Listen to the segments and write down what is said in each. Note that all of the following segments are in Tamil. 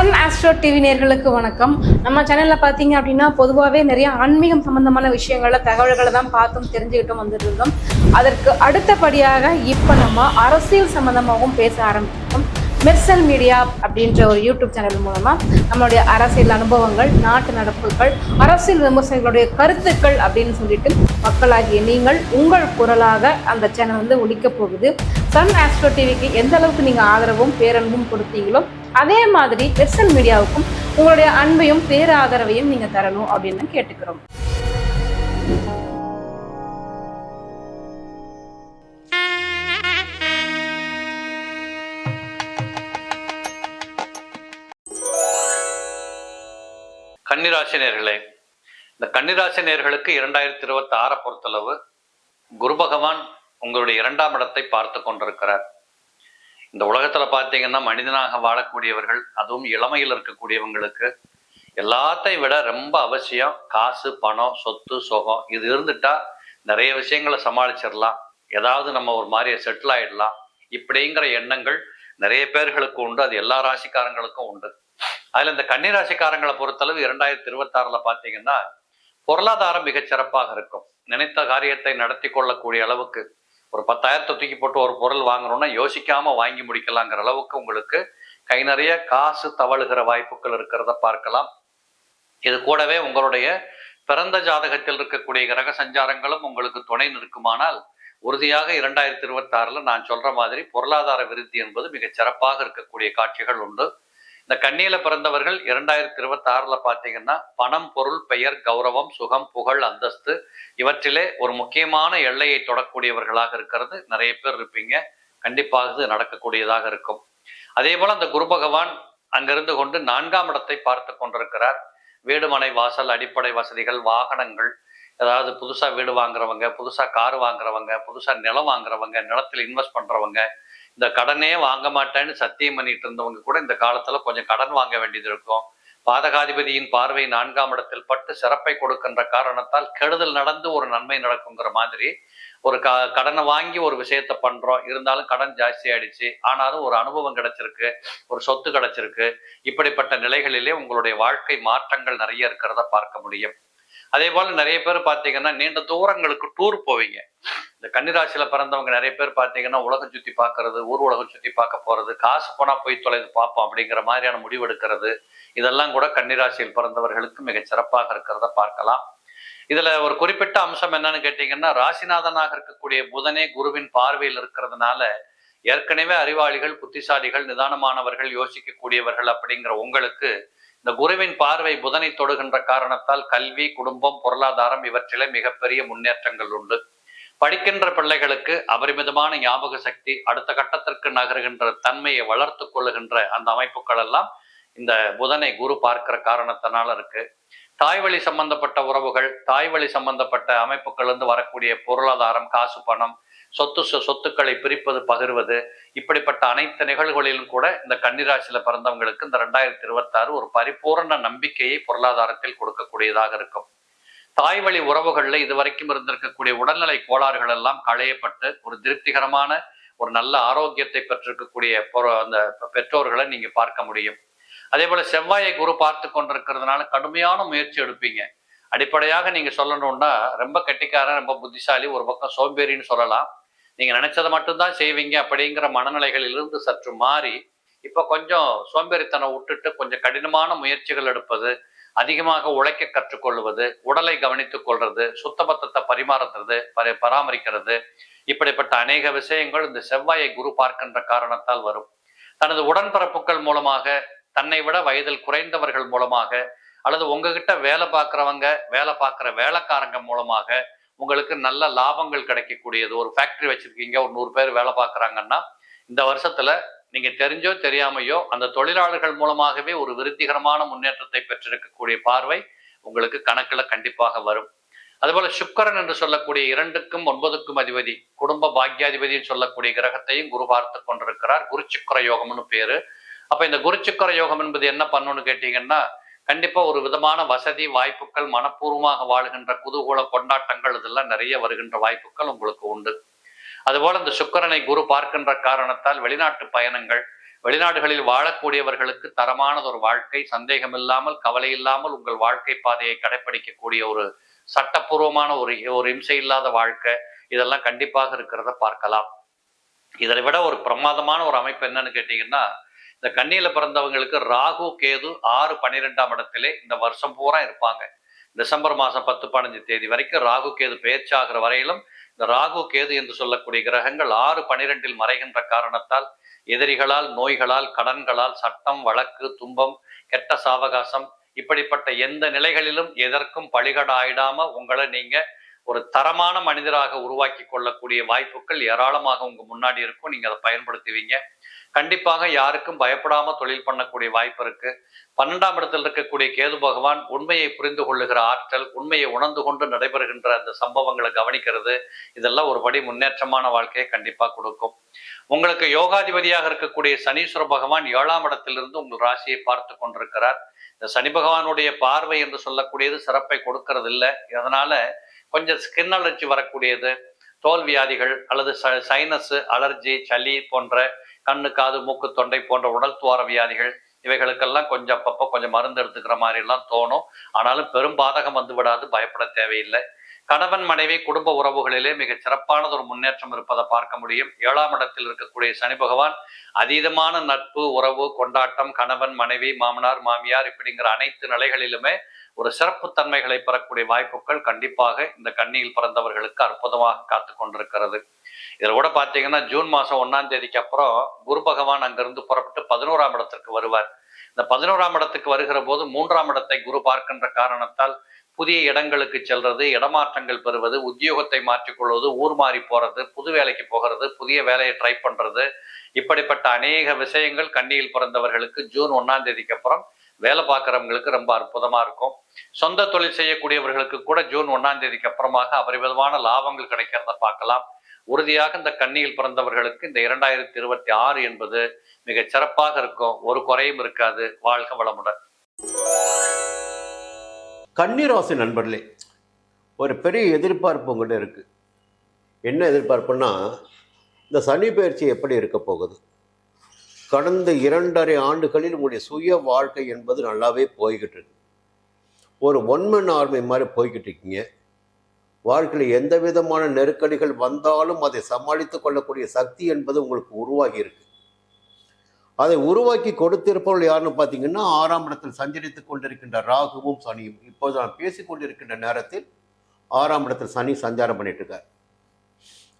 சன் ஆஸ்ட்ரோ டிவி நேர்களுக்கு வணக்கம். நம்ம சேனலில் பார்த்தீங்க அப்படின்னா பொதுவாகவே நிறைய ஆன்மீகம் சம்பந்தமான விஷயங்கள தகவல்களை தான் பார்த்தும் தெரிஞ்சுக்கிட்டும் வந்துட்டு இருந்தோம் அதற்கு அடுத்தபடியாக இப்போ நம்ம அரசியல் சம்பந்தமாகவும் பேச ஆரம்பித்தோம் மெர்சல் மீடியா அப்படின்ற ஒரு யூடியூப் சேனல் மூலமா நம்மளுடைய அரசியல் அனுபவங்கள் நாட்டு நடப்புகள் அரசியல் விமர்சனங்களுடைய கருத்துக்கள் அப்படின்னு சொல்லிட்டு மக்களாகிய நீங்கள் உங்கள் குரலாக அந்த சேனல் வந்து ஒழிக்க போகுது. சன் ஆஸ்ட்ரோ டிவிக்கு எந்த அளவுக்கு நீங்க ஆதரவும் பேரன்பும் கொடுத்தீங்களோ அதே மாதிரி வெர்சல் மீடியாவுக்கும் உங்களுடைய அன்பையும் பேராதரவையும் நீங்க தரணும் அப்படின்னு கேட்டுக்கிறோம். கன்னிராசி நேர்களே இந்த கன்னிராசி நேர்களுக்கு இரண்டாயிரத்தி இருபத்தி ஆறை பொறுத்தளவு குரு பகவான் உங்களுடைய இரண்டாம் இடத்தை பார்த்து கொண்டிருக்கிறார். இந்த உலகத்துல பார்த்தீங்கன்னா மனிதனாக வாழக்கூடியவர்கள் அதுவும் இளமையில் இருக்கக்கூடியவங்களுக்கு எல்லாத்தையும் விட ரொம்ப அவசியம் காசு பணம் சொத்து சுகம். இது இருந்துட்டா நிறைய விஷயங்களை சமாளிச்சிடலாம். ஏதாவது நம்ம ஒரு மாதிரி செட்டில் ஆயிடலாம். இப்படிங்கிற எண்ணங்கள் நிறைய பேர்களுக்கு உண்டு. அது எல்லா ராசிக்காரங்களுக்கும் உண்டு. அதுல இந்த கன்னிராசிக்காரங்களை பொறுத்தளவு இரண்டாயிரத்தி இருபத்தாறில் பார்த்தீங்கன்னா பாத்தீங்கன்னா பொருளாதாரம் மிகச் சிறப்பாக இருக்கும். நினைத்த காரியத்தை நடத்தி கொள்ளக்கூடிய அளவுக்கு ஒரு பத்தாயிரத்தை தூக்கி போட்டு ஒரு பொருள் வாங்கணும்னா யோசிக்காம வாங்கி முடிக்கலாங்கிற அளவுக்கு உங்களுக்கு கை நிறைய காசு தவழுகிற வாய்ப்புகள் இருக்கிறத பார்க்கலாம். இது கூடவே உங்களுடைய பிறந்த ஜாதகத்தில் இருக்கக்கூடிய கிரக சஞ்சாரங்களும் உங்களுக்கு துணை நிற்குமானால் உறுதியாக இரண்டாயிரத்தி இருபத்தி ஆறுல நான் சொல்ற மாதிரி பொருளாதார விருத்தி என்பது மிகச் சிறப்பாக இருக்கக்கூடிய காட்சிகள் உண்டு. இந்த கண்ணியில பிறந்தவர்கள் இரண்டாயிரத்தி இருபத்தி ஆறுல பாத்தீங்கன்னா பணம் பொருள் பெயர் கௌரவம் சுகம் புகழ் அந்தஸ்து இவற்றிலே ஒரு முக்கியமான எல்லையை தொடக்கூடியவர்களாக இருக்கிறது. நிறைய பேர் இருப்பீங்க. கண்டிப்பாக இது நடக்கக்கூடியதாக இருக்கும். அதே போல அந்த குரு பகவான் அங்கிருந்து கொண்டு நான்காம் இடத்தை பார்த்து கொண்டிருக்கிறார். வீடுமனை வாசல் அடிப்படை வசதிகள் வாகனங்கள் ஏதாவது புதுசா வீடு வாங்குறவங்க புதுசா கார் வாங்குறவங்க புதுசா நிலம் வாங்குறவங்க நிலத்தில் இன்வெஸ்ட் பண்றவங்க இந்த கடனே வாங்க மாட்டேன்னு சத்தியம் பண்ணிட்டு இருந்தவங்க கூட இந்த காலத்துல கொஞ்சம் கடன் வாங்க வேண்டியது இருக்கும். பாதகாதிபதியின் பார்வை நான்காம் இடத்தில் பட்டு சிறப்பை கொடுக்கின்ற காரணத்தால் கெடுதல் நடந்து ஒரு நன்மை நடக்குங்கிற மாதிரி ஒரு க கடனை வாங்கி ஒரு விஷயத்த பண்றோம். இருந்தாலும் கடன் ஜாஸ்தி ஆயிடுச்சு. ஆனாலும் ஒரு அனுபவம் கிடைச்சிருக்கு. ஒரு சொத்து கிடைச்சிருக்கு. இப்படிப்பட்ட நிலைகளிலே உங்களுடைய வாழ்க்கை மாற்றங்கள் நிறைய இருக்கிறத பார்க்க முடியும். அதே போல நிறைய பேர் பார்த்தீங்கன்னா நீண்ட தூரங்களுக்கு டூர் போவீங்க. இந்த கன்னிராசியில பிறந்தவங்க நிறைய பேர் பார்த்தீங்கன்னா உலகம் சுத்தி பார்க்கறது ஊர் உலகம் சுத்தி பார்க்க போறது காசு போனா போய் தொலைது பார்ப்போம் அப்படிங்கிற மாதிரியான முடிவெடுக்கிறது இதெல்லாம் கூட கன்னிராசியில் பிறந்தவர்களுக்கு மிகச் சிறப்பாக இருக்கிறத பார்க்கலாம். இதுல ஒரு குறிப்பிட்ட அம்சம் என்னன்னு கேட்டீங்கன்னா ராசிநாதனாக இருக்கக்கூடிய புதனே குருவின் பார்வையில் இருக்கிறதுனால ஏற்கனவே அறிவாளிகள் புத்திசாலிகள் நிதானமானவர்கள் யோசிக்கக்கூடியவர்கள் அப்படிங்கிற உங்களுக்கு இந்த குருவின் பார்வை புதனை தொடுகின்ற காரணத்தால் கல்வி குடும்பம் பொருளாதாரம் இவற்றில மிகப்பெரிய முன்னேற்றங்கள் உண்டு. படிக்கின்ற பிள்ளைகளுக்கு அபரிமிதமான ஞாபக சக்தி அடுத்த கட்டத்திற்கு நகருகின்ற தன்மையை வளர்த்து கொள்ளுகின்ற அந்த அமைப்புகள் எல்லாம் இந்த புதனை குரு பார்க்கிற காரணத்தினால இருக்கு. தாய் வழி சம்பந்தப்பட்ட உறவுகள் தாய் வழி சம்பந்தப்பட்ட அமைப்புகள் இருந்து வரக்கூடிய பொருளாதாரம் காசு பணம் சொத்து சொத்துக்களை பிரிப்பது பகிர்வது இப்படிப்பட்ட அனைத்து நிகழ்வுகளிலும் கூட இந்த கன்னிராசியில பிறந்தவங்களுக்கு இந்த ரெண்டாயிரத்தி இருபத்தாறு ஒரு பரிபூரண நம்பிக்கையை பொருளாதாரத்தில் கொடுக்கக்கூடியதாக இருக்கும். தாய் வழி உறவுகளில் இதுவரைக்கும் இருந்திருக்கக்கூடிய உடல்நிலை கோளாறுகள் எல்லாம் களையப்பட்டு ஒரு திருப்திகரமான ஒரு நல்ல ஆரோக்கியத்தை பெற்றிருக்கக்கூடிய அந்த பெற்றோர்களை நீங்க பார்க்க முடியும். அதே போல செவ்வாயை குரு பார்த்து கொண்டிருக்கிறதுனால கடுமையான முயற்சி எடுப்பீங்க. அடிப்படையாக நீங்க சொல்லணும்னா ரொம்ப கெட்டிக்காரன் ரொம்ப புத்திசாலி ஒரு பக்கம் சோம்பேறின்னு சொல்லலாம். நீங்கள் நினச்சதை மட்டும்தான் செய்வீங்க அப்படிங்கிற மனநிலைகளிலிருந்து சற்று மாறி இப்போ கொஞ்சம் சோம்பேறித்தனம் விட்டுட்டு கொஞ்சம் கடினமான முயற்சிகள் எடுப்பது அதிகமாக உழைக்க கற்றுக்கொள்வது உடலை கவனித்துக் கொள்வது சுத்தபத்தத்தை பரிமாறுறது பரி- பராமரிக்கிறது இப்படிப்பட்ட அநேக விஷயங்கள் இந்த செவ்வாயை குரு பார்க்கின்ற காரணத்தால் வரும். தனது உடன்பிறப்புகள் மூலமாக தன்னை விட வயதில் குறைந்தவர்கள் மூலமாக அல்லது உங்ககிட்ட வேலை பார்க்குறவங்க வேலை பார்க்குற வேலைக்காரங்க மூலமாக உங்களுக்கு நல்ல லாபங்கள் கிடைக்கக்கூடியது. ஒரு ஃபேக்டரி வச்சிருக்கீங்க ஒரு நூறு பேர் வேலை பார்க்குறாங்கன்னா இந்த வருஷத்துல நீங்க தெரிஞ்சோ தெரியாமையோ அந்த தொழிலாளர்கள் மூலமாகவே ஒரு விருத்திகரமான முன்னேற்றத்தை பெற்றிருக்கக்கூடிய பார்வை உங்களுக்கு கணக்குல கண்டிப்பாக வரும். அதுபோல சுக்கரன் என்று சொல்லக்கூடிய இரண்டுக்கும் ஒன்பதுக்கும் அதிபதி குடும்ப பாக்கியாதிபதினு சொல்லக்கூடிய கிரகத்தையும் குரு பார்த்து கொண்டிருக்கிறார். குருச்சுக்கர யோகம்னு பேரு. அப்ப இந்த குருச்சுக்கர யோகம் என்பது என்ன பண்ணுன்னு கேட்டீங்கன்னா கண்டிப்பா ஒரு விதமான வசதி வாய்ப்புகள் மனப்பூர்வமாக வாழ்கின்ற குதூகூல கொண்டாட்டங்கள் இதெல்லாம் நிறைய வருகின்ற வாய்ப்புகள் உங்களுக்கு உண்டு. அதுபோல இந்த சுக்கரனை குரு பார்க்கின்ற காரணத்தால் வெளிநாட்டு பயணங்கள் வெளிநாடுகளில் வாழக்கூடியவர்களுக்கு தரமானது ஒரு வாழ்க்கை சந்தேகம் இல்லாமல் கவலை இல்லாமல் உங்கள் வாழ்க்கை பாதையை கடைபிடிக்கக்கூடிய ஒரு சட்டப்பூர்வமான ஒரு ஒரு இம்சை இல்லாத வாழ்க்கை இதெல்லாம் கண்டிப்பாக இருக்கிறத பார்க்கலாம். இதை விட ஒரு பிரமாதமான ஒரு அமைப்பு என்னன்னு கேட்டீங்கன்னா இந்த கண்ணியில பிறந்தவங்களுக்கு ராகு கேது ஆறு பன்னிரெண்டாம் இடத்திலே இந்த வருஷம் பூரா இருப்பாங்க. டிசம்பர் மாசம் பத்து பதினஞ்சு தேதி வரைக்கும் ராகு கேது பேச்சாகிற வரையிலும் இந்த ராகு கேது என்று சொல்லக்கூடிய கிரகங்கள் ஆறு பனிரெண்டில் மறைகின்ற காரணத்தால் எதிரிகளால் நோய்களால் கடன்களால் சட்டம் வழக்கு துன்பம் கெட்ட சாவகாசம் இப்படிப்பட்ட எந்த நிலைகளிலும் எதற்கும் பழிகடாயிடாம உங்களை நீங்க ஒரு தரமான மனிதராக உருவாக்கி கொள்ளக்கூடிய வாய்ப்புகள் ஏராளமாக உங்க முன்னாடி இருக்கும். நீங்க அதை பயன்படுத்துவீங்க. கண்டிப்பாக யாருக்கும் பயப்படாம தொழில் பண்ணக்கூடிய வாய்ப்பு இருக்கு. பன்னெண்டாம் இடத்தில் இருக்கக்கூடிய கேது பகவான் உண்மையை புரிந்து கொள்ளுகிற ஆற்றல் உண்மையை உணர்ந்து கொண்டு நடைபெறுகின்ற அந்த சம்பவங்களை கவனிக்கிறது. இதெல்லாம் ஒரு படி முன்னேற்றமான வாழ்க்கையை கண்டிப்பா கொடுக்கும். உங்களுக்கு யோகாதிபதியாக இருக்கக்கூடிய சனீஸ்வர பகவான் ஏழாம் இடத்திலிருந்து உங்கள் ராசியை பார்த்து கொண்டிருக்கிறார். இந்த சனி பகவானுடைய பார்வை என்று சொல்லக்கூடியது சிறப்பை கொடுக்கறது இல்லை அதனால கொஞ்சம் ஸ்கின் அலர்ஜி வரக்கூடியது தோல் வியாதிகள் அல்லது சைனஸ் அலர்ஜி சளி போன்ற கண்ணு காது மூக்கு தொண்டை போன்ற உடல் துவார வியாதிகள் இவைகளுக்கெல்லாம் கொஞ்சம் அப்பப்போ கொஞ்சம் மருந்து எடுத்துக்கிற மாதிரி எல்லாம் தோணும். ஆனாலும் பெரும் பாதகம் வந்து விடாது பயப்பட தேவையில்லை. கணவன் மனைவி குடும்ப உறவுகளிலே மிக சிறப்பானது ஒரு முன்னேற்றம் இருப்பதை பார்க்க முடியும். ஏழாம் இடத்தில் இருக்கக்கூடிய சனி பகவான் அதீதமான நட்பு உறவு கொண்டாட்டம் கணவன் மனைவி மாமனார் மாமியார் இப்படிங்கிற அனைத்து நிலைகளிலுமே ஒரு சிறப்பு தன்மைகளை பெறக்கூடிய வாய்ப்புகள் கண்டிப்பாக இந்த கண்ணியில் பிறந்தவர்களுக்கு அற்புதமாக காத்து கொண்டிருக்கிறது. இதில் கூட பார்த்தீங்கன்னா ஜூன் மாதம் ஒன்னாம் தேதிக்கு அப்புறம் குரு பகவான் அங்கிருந்து புறப்பட்டு பதினோராம் இடத்திற்கு வருவார். இந்த பதினோராம் இடத்துக்கு வருகிற போது மூன்றாம் இடத்தை குரு பார்க்கின்ற காரணத்தால் புதிய இடங்களுக்கு செல்றது இடமாற்றங்கள் பெறுவது உத்தியோகத்தை மாற்றிக்கொள்வது ஊர் மாறி போறது புது வேலைக்கு போகிறது புதிய வேலையை ட்ரை பண்றது இப்படிப்பட்ட அநேக விஷயங்கள் கண்ணியில் பிறந்தவர்களுக்கு ஜூன் ஒன்னாம் தேதிக்கு அப்புறம் வேலை பார்க்குறவங்களுக்கு ரொம்ப அற்புதமா இருக்கும். சொந்த தொழில் செய்யக்கூடியவர்களுக்கு கூட ஜூன் ஒன்றாம் தேதிக்கு அப்புறமாக அபரிவிதமான லாபங்கள் கிடைக்கிறத பார்க்கலாம். உறுதியாக இந்த கண்ணியில் பிறந்தவர்களுக்கு இந்த இரண்டாயிரத்தி இருபத்தி ஆறு என்பது மிக சிறப்பாக இருக்கும். ஒரு குறையும் இருக்காது. வாழ்க வளமுடன். கன்னிராசி நண்பர்களே ஒரு பெரிய எதிர்பார்ப்பு உங்கள்கிட்ட இருக்குது என்ன எதிர்பார்ப்புன்னா இந்த சனி பயிற்சி எப்படி இருக்க போகுது? கடந்த இரண்டரை ஆண்டுகளில் உங்களுடைய சுய வாழ்க்கை என்பது நல்லாவே போய்கிட்டு இருக்கு. ஒரு ஒன்மன் ஆர்மை மாதிரி போய்கிட்டு இருக்கீங்க. வாழ்க்கையில் எந்த விதமான நெருக்கடிகள் வந்தாலும் அதை சமாளித்து கொள்ளக்கூடிய சக்தி என்பது உங்களுக்கு உருவாகி இருக்கு. அதை உருவாக்கி கொடுத்திருப்பவர்கள் யாருன்னு பார்த்தீங்கன்னா ஆறாம் இடத்தில் சஞ்சரித்துக் கொண்டிருக்கின்ற ராகுவும் சனியும். இப்போது நான் பேசிக் கொண்டிருக்கின்ற நேரத்தில் ஆறாம் இடத்தில் சனி சஞ்சாரம் பண்ணிட்டு இருக்கார்.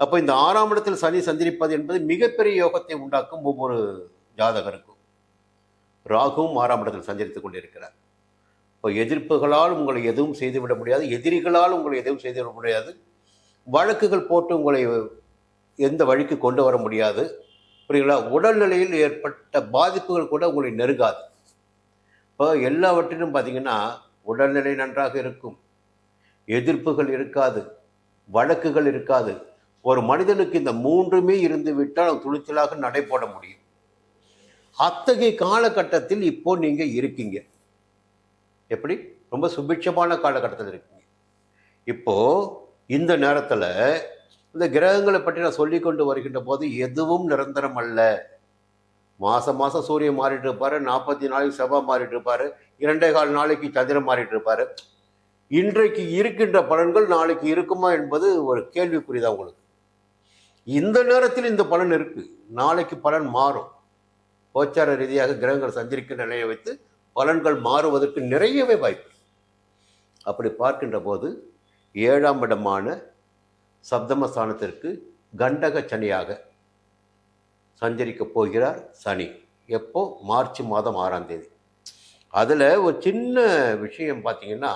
அப்போ இந்த ஆறாம் இடத்தில் சனி சஞ்சரிப்பது என்பது மிகப்பெரிய யோகத்தை உண்டாக்கும் ஒவ்வொரு ஜாதகருக்கும். ராகுவும் ஆறாம் இடத்தில் சஞ்சரித்துக் கொண்டிருக்கிறார். இப்போ எதிர்ப்புகளால் உங்களை எதுவும் செய்துவிட முடியாது எதிரிகளால் உங்களை எதுவும் செய்துவிட முடியாது வழக்குகள் போட்டு உங்களை எந்த வழிக்கு கொண்டு வர முடியாது புரியுங்களா உடல்நிலையில் ஏற்பட்ட பாதிப்புகள் கூட உங்களை நெருங்காது. இப்போ எல்லாவற்றிலும் பார்த்தீங்கன்னா உடல்நிலை நன்றாக இருக்கும் எதிர்ப்புகள் இருக்காது வழக்குகள் இருக்காது. ஒரு மனிதனுக்கு இந்த மூன்றுமே இருந்து விட்டால் துணிச்சலாக நடைபோட முடியும். அத்தகைய காலகட்டத்தில் இப்போ நீங்க இருக்கீங்க. எப்படி? ரொம்ப சுபிட்சமான காலகட்டத்தில் இருக்கீங்க. இப்போ இந்த நேரத்தில் இந்த கிரகங்களை பற்றி நான் சொல்லி கொண்டு வருகின்ற போது எதுவும் நிரந்தரம் அல்ல. மாதம் மாதம் சூரியன் மாறிட்டு இருப்பாரு நாற்பத்தி நாளைக்கு செவ்வாய் மாறிட்டு இருப்பாரு இரண்டே கால் நாளைக்கு சந்திரன் மாறிட்டு இருப்பாரு. இன்றைக்கு இருக்கின்ற பலன்கள் நாளைக்கு இருக்குமா என்பது ஒரு கேள்விக்குறிதான் உங்களுக்கு. இந்த நேரத்தில் இந்த பலன் இருக்கு. நாளைக்கு பலன் மாறும். கோச்சார ரீதியாக கிரகங்கள் சஞ்சரிக்கிற நிலையை வைத்து பலன்கள் மாறுவதற்கு நிறையவே வாய்ப்பு அப்படி பார்க்கின்ற போது ஏழாம் இடமான சப்தமஸ்தானத்திற்கு கண்டக சனியாக சஞ்சரிக்க போகிறார் சனி. எப்போ? மார்ச் மாதம் ஆறாம் தேதி. அதில் ஒரு சின்ன விஷயம் பார்த்தீங்கன்னா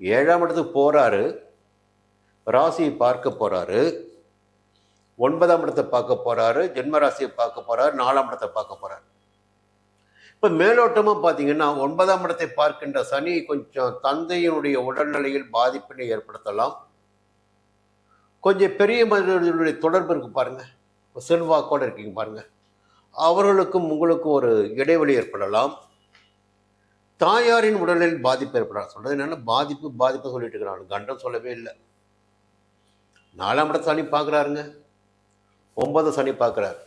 ஏழாம் இடத்துக்கு போகிறாரு ராசியை பார்க்க போகிறாரு ஒன்பதாம் இடத்தை பார்க்க போகிறாரு ஜென்மராசியை பார்க்க போகிறாரு நாலாம் இடத்தை பார்க்க போகிறாரு இப்போ மேலோட்டமாக பார்த்தீங்கன்னா ஒன்பதாம் இடத்தை பார்க்கின்ற சனி கொஞ்சம் தந்தையினுடைய உடல்நிலையில் பாதிப்பினை ஏற்படுத்தலாம். கொஞ்சம் பெரிய மனிதர்களுடைய தொடர்பு இருக்கு பாருங்க. செல்வாக்கோடு இருக்கீங்க பாருங்கள் அவர்களுக்கும் உங்களுக்கும் ஒரு இடைவெளி ஏற்படலாம். தாயாரின் உடலில் பாதிப்பு ஏற்படலாம். சொல்கிறது என்னென்னா பாதிப்பு பாதிப்பு சொல்லிட்டு இருக்கிறாங்க. கண்டம் சொல்லவே இல்லை. நாலாம் இடத்தாலையும் பார்க்குறாருங்க. ஒன்பது சனி பார்க்கிறார்.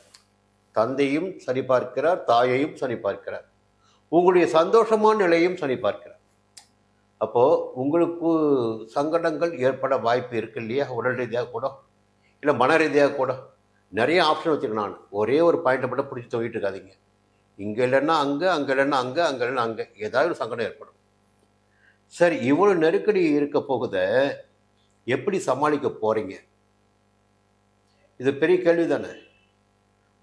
தந்தையும் சரி பார்க்கிறார் தாயையும் சரி பார்க்கிறார். உங்களுடைய சந்தோஷமான நிலையும் சரி பார்க்கிறார். அப்போது உங்களுக்கு சங்கடங்கள் ஏற்பட வாய்ப்பு இருக்கு இல்லையா? உடல் ரீதியாக கூட இல்லை மன ரீதியாக கூட. நிறைய ஆப்ஷன் வச்சிருக்கேன் நான். ஒரே ஒரு பாயிண்ட்டை மட்டும் பிடிச்சி தொங்கிட்டு இருக்காதீங்க. இங்கே இல்லைன்னா அங்கே அங்கே இல்லைன்னா அங்கே அங்கே இல்லைன்னா அங்கே. ஏதாவது ஒரு சங்கடம் ஏற்படும். சரி இவ்வளோ நெருக்கடி இருக்க போகுத எப்படி சமாளிக்க போகிறீங்க இது பெரிய கேள்வி தானே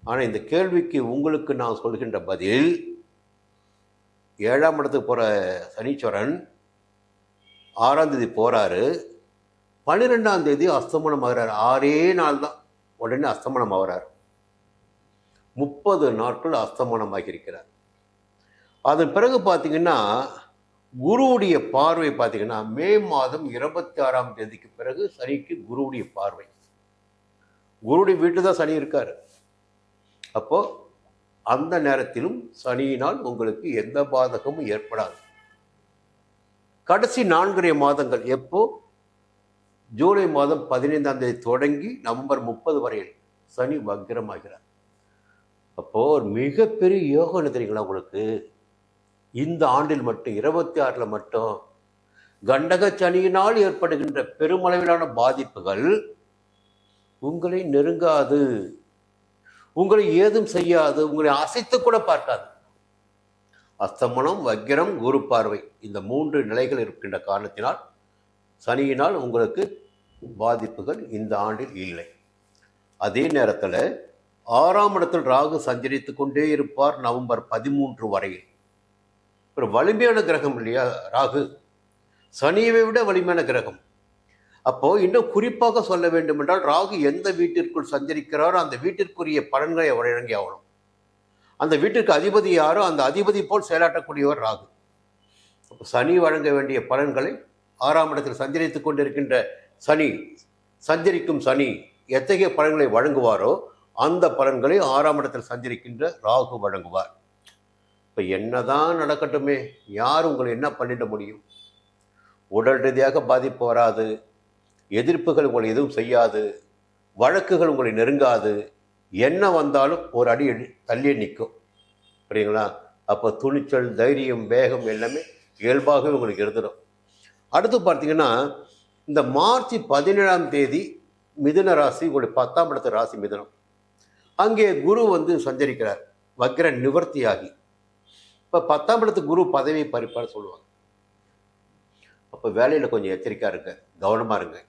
ஆனால் இந்த கேள்விக்கு உங்களுக்கு நான் சொல்கின்ற பதில் ஏழாம் இடத்துக்கு போகிற சனீஸ்வரன் ஆறாம் தேதி போகிறாரு பன்னிரெண்டாம் தேதி அஸ்தமனம் ஆகிறார். ஆறே நாள் தான். உடனே அஸ்தமனம் ஆகிறார். முப்பது நாட்கள் அஸ்தமனம் இருக்கிறார் அதன் பிறகு பார்த்தீங்கன்னா குருவுடைய பார்வை பார்த்தீங்கன்னா மே மாதம் இருபத்தி ஆறாம் தேதிக்கு பிறகு சனிக்கு குருவுடைய பார்வை. குருடைய வீட்டு தான் சனி இருக்கார். அப்போ அந்த நேரத்திலும் சனியினால் உங்களுக்கு எந்த பாதகமும் ஏற்படாது. கடைசி நான்கரை மாதங்கள் எப்போ? ஜூலை மாதம் பதினைந்தாம் தேதி தொடங்கி நவம்பர் முப்பது வரையில் சனி வக்கிரமாகிறார் அப்போ ஒரு மிகப்பெரிய யோகம் தெரியுங்களா உங்களுக்கு? இந்த ஆண்டில் மட்டும் இருபத்தி ஆறில் மட்டும் கண்டக சனியினால் ஏற்படுகின்ற பெருமளவிலான பாதிப்புகள் உங்களை நெருங்காது. உங்களை ஏதும் செய்யாது. உங்களை அசைத்து கூட பார்க்காது. அஸ்தமனம் வக்கிரம் குரு பார்வை இந்த மூன்று நிலைகள் இருக்கின்ற காரணத்தினால் சனியினால் உங்களுக்கு பாதிப்புகள் இந்த ஆண்டில் இல்லை. அதே நேரத்தில் ஆறாம் இடத்தில் ராகு சஞ்சரித்து கொண்டே இருப்பார் நவம்பர் பதிமூன்று வரையில். ஒரு வலிமையான கிரகம் இல்லையா ராகு? சனியை விட வலிமையான கிரகம். அப்போ இன்னும் குறிப்பாக சொல்ல வேண்டும் என்றால் ராகு எந்த வீட்டிற்குள் சஞ்சரிக்கிறாரோ அந்த வீட்டிற்குரிய பலன்களை அவர் வழங்கி ஆகணும். அந்த வீட்டிற்கு அதிபதி யாரோ அந்த அதிபதி போல் செயலாற்றக்கூடியவர் ராகு. அப்போ சனி வழங்க வேண்டிய பலன்களை ஆறாம் இடத்தில் சஞ்சரித்துக் கொண்டிருக்கின்ற சனி சஞ்சரிக்கும் சனி எத்தகைய பலன்களை வழங்குவாரோ அந்த பலன்களை ஆறாம் இடத்தில் சஞ்சரிக்கின்ற ராகு வழங்குவார். இப்போ என்னதான் நடக்கட்டுமே யார் உங்களை என்ன பண்ணிட முடியும்? உடல் ரீதியாக பாதிப்பு வராது எதிர்ப்புகள் உங்களை எதுவும் செய்யாது வழக்குகள் உங்களை நெருங்காது. என்ன வந்தாலும் ஒரு அடி தள்ளியே நிற்கும். சரிங்களா அப்போ துணிச்சல் தைரியம் வேகம் எல்லாமே இயல்பாகவே உங்களுக்கு இருந்துடும் அடுத்து பார்த்தீங்கன்னா இந்த மார்ச் பதினேழாம் தேதி மிதுன ராசி உங்களுடைய பத்தாம் இடத்து ராசி மிதுனம். அங்கே குரு வந்து சஞ்சரிக்கிறார். வக்ர நிவர்த்தியாகி. இப்போ பத்தாம் இடத்து குரு பதவி பறிப்பார் சொல்லுவாங்க. அப்போ வேலையில் கொஞ்சம் எச்சரிக்கையாக இருங்க கவனமாக இருங்க.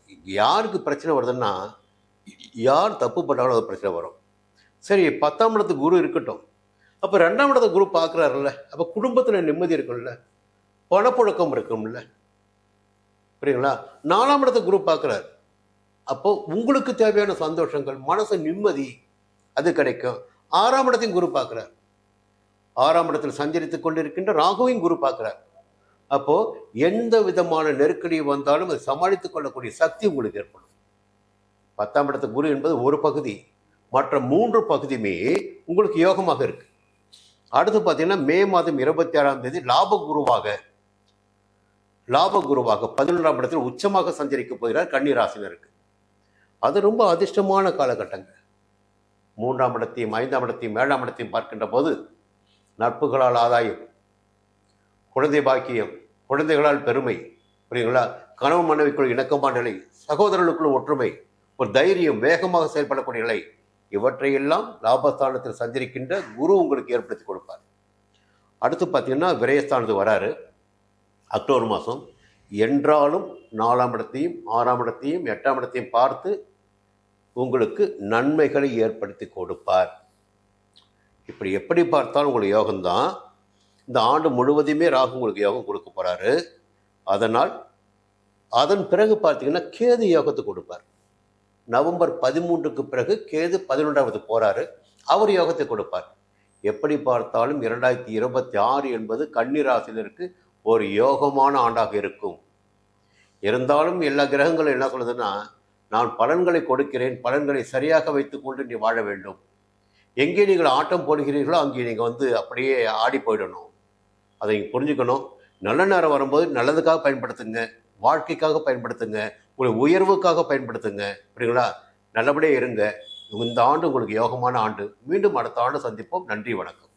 யாருக்கு பிரச்சனை வருதுன்னா யார் தப்பு பண்ணாலும் அது பிரச்சனை வரும். சரி பத்தாம் இடத்து குரு இருக்கட்டும். அப்போ ரெண்டாம் இடத்து குரு பார்க்குறாருல்ல அப்போ குடும்பத்தில் நிம்மதி இருக்கும்ல பணப்புழக்கம் இருக்கும்ல. புரியுங்களா நாலாம் இடத்து குரு பார்க்குறாரு அப்போ உங்களுக்கு தேவையான சந்தோஷங்கள் மனசு நிம்மதி அது கிடைக்கும். ஆறாம் இடத்தையும் குரு பார்க்குறார் ஆறாம் இடத்தில் சஞ்சரித்துக் கொண்டிருக்கின்ற ராகுவையும் குரு பார்க்குறார் அப்போ எந்த விதமான நெருக்கடி வந்தாலும் அதை சமாளித்துக் கொள்ளக்கூடிய சக்தி உங்களுக்கு ஏற்படும். பத்தாம் இடத்து குரு என்பது ஒரு பகுதி மற்ற மூன்று பகுதியுமே உங்களுக்கு யோகமாக இருக்கு. அடுத்து பார்த்தீங்கன்னா மே மாதம் இருபத்தி ஆறாம் தேதி லாப குருவாக லாப குருவாக பதினொன்றாம் இடத்தில் உச்சமாக சஞ்சரிக்க போகிறார் கன்னிராசினருக்கு. அது ரொம்ப அதிர்ஷ்டமான காலகட்டங்கள். மூன்றாம் இடத்தையும் ஐந்தாம் இடத்தையும் ஏழாம் இடத்தையும் பார்க்கின்ற போது நட்புகளால் ஆதாயம் குழந்தை பாக்கியம் குழந்தைகளால் பெருமை புரியுங்களா கணவன் மனைவிக்குள் இணக்கமான நிலை சகோதரர்களுக்குள் ஒற்றுமை ஒரு தைரியம் வேகமாக செயல்படக்கூடிய நிலை இவற்றையெல்லாம் லாபஸ்தானத்தில் சந்திருக்கின்ற குரு உங்களுக்கு ஏற்படுத்தி கொடுப்பார். அடுத்து பார்த்தீங்கன்னா விரயஸ்தானத்து வராரு. அக்டோபர் மாதம் என்றாலும் நாலாம் இடத்தையும் ஆறாம் இடத்தையும் எட்டாம் இடத்தையும் பார்த்து உங்களுக்கு நன்மைகளை ஏற்படுத்தி கொடுப்பார். இப்படி எப்படி பார்த்தாலும் உங்களுக்கு யோகம்தான். இந்த ஆண்டு முழுவதுமே ராகு உங்களுக்கு யோகம் கொடுக்க போறாரு. அதனால் அதன் பிறகு பார்த்தீங்கன்னா கேது யோகத்தை கொடுப்பார் நவம்பர் பதிமூன்றுக்கு பிறகு கேது பதினொன்றாவது போறாரு. அவர் யோகத்தை கொடுப்பார் எப்படி பார்த்தாலும் இரண்டாயிரத்தி இருபத்தி ஆறு என்பது கன்னிராசினருக்கு ஒரு யோகமான ஆண்டாக இருக்கும். இருந்தாலும் எல்லா கிரகங்களும் என்ன சொல்லுதுன்னா நான் பலன்களை கொடுக்கிறேன் பலன்களை சரியாக வைத்துக்கொண்டு நீ வாழ வேண்டும். எங்கே நீங்கள் ஆட்டம் போடுகிறீர்களோ அங்கே நீங்கள் வந்து அப்படியே ஆடி போயிடணும். அதை புரிஞ்சுக்கணும். நல்ல நேரம் வரும்போது நல்லதுக்காக பயன்படுத்துங்க. வாழ்க்கைக்காக பயன்படுத்துங்க. உங்களை உயர்வுக்காக பயன்படுத்துங்க. அப்படிங்களா நல்லபடியாக இருங்க. இந்த ஆண்டு உங்களுக்கு யோகமான ஆண்டு. மீண்டும் அடுத்த ஆண்டு சந்திப்போம். நன்றி வணக்கம்.